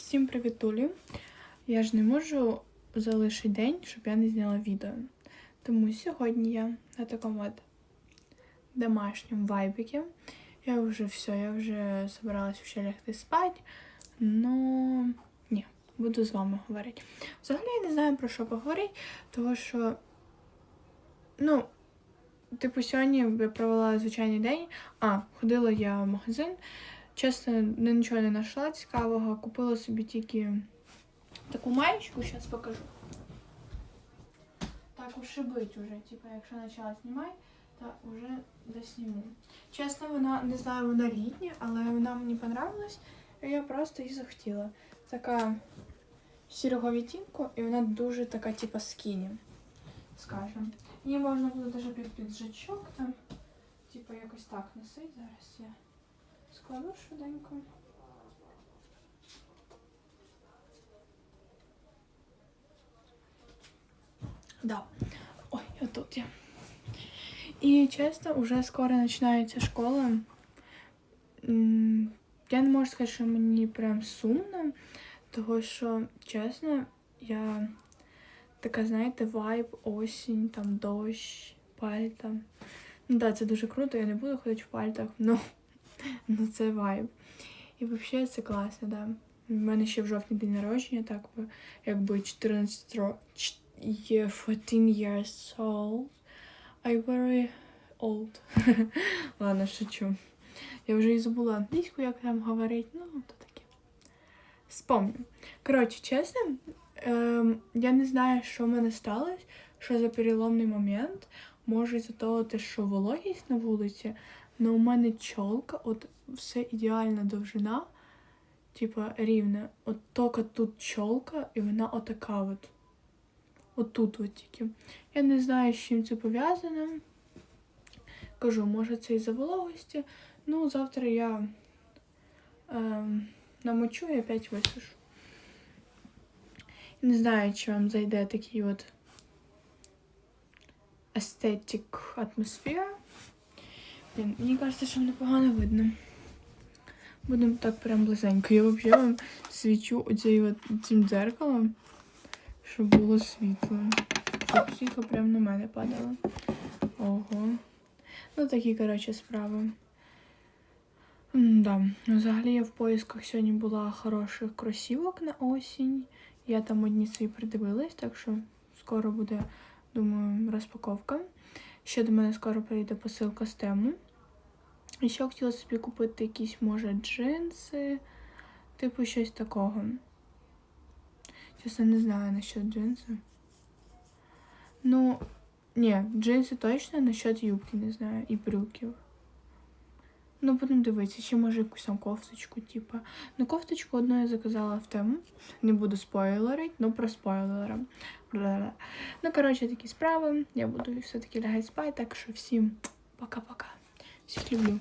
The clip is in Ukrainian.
Всім привітулі! Я ж не можу залишити день, щоб я не зняла відео. Тому сьогодні я на такому от домашньому вайбіки. Я вже все, я вже собиралась ще лягти спати. Ну ні, буду з вами говорити. Взагалі я не знаю про що поговорити, тому що, ну, типу, сьогодні я провела звичайний день. А, ходила я в магазин. Чесно, нічого не знайшла цікавого. Купила собі тільки таку маєчку, зараз покажу. Так уж і бить уже. Типу, якщо почала знімати, то вже досніму. Чесно, вона не знаю, вона літня, але вона мені понравилась, і я просто її захотіла. Така сірого відтінку, і вона дуже така, типу, скіні, скажем. Її можна буде навіть під піджачок там. Типу, якось так носити. Зараз я складу швиденько. Да. Ой, отут я. І чесно, уже скоро починається школа. Я не можу сказати, що мені прям сумно, того що, чесно, я така, знаєте, вайб, осінь, там дощ, пальта. Ну так, це дуже круто, я не буду ходити в пальтах, ну, ну це вайб. І взагалі це класно, да. У мене ще в жовтні день народження, так би, якби 14 років. Є 14 years old. I very old. Ладно, шучу. Я вже і забула англійську, як там говорить. Ну, то таке. Спомню. Коротше, чесно, ем, я не знаю, що в мене сталося, що за переломний момент. Може, за того, те, що вологість на вулиці, але у мене чолка, от все ідеальна довжина, типа рівна. От тільки тут чолка, і вона отака от. Отут от тільки. Я не знаю, з чим це пов'язано. Кажу, може це із-за вологості. Ну, завтра я ем, намочу і опять висушу. Не знаю, чи вам зайде такий от естетик атмосфера. Блін, мені кажеться, що мене погано видно. Будемо так прям близенько. Я взагалі вам свічу цим дзеркалом, щоб було світло. Щоб світло прямо на мене падало. Ого. Ну, такі, коротше, справи. Да. Ну, Взагалі я в поисках сьогодні була хороших кросівок на осінь. Я там одні свої придивилась, так що скоро буде, думаю, розпаковка. Ще до мене скоро прийде посилка з тему. І ще хотіла собі купити якісь, може, джинси, типу щось такого. Чесно, не знаю насчет джинсу. Ну, ні, джинси точно, насчет юбки не знаю, і брюків. Ну, будемо дивитися, ще може якусь там кофточку, типу. Ну, кофточку одну я заказала в тему. Не буду спойлерити, ну про спойлера. Ну, коротше, такі справи. Я буду все-таки лягати спати, так що всім пока-пока. Всіх люблю.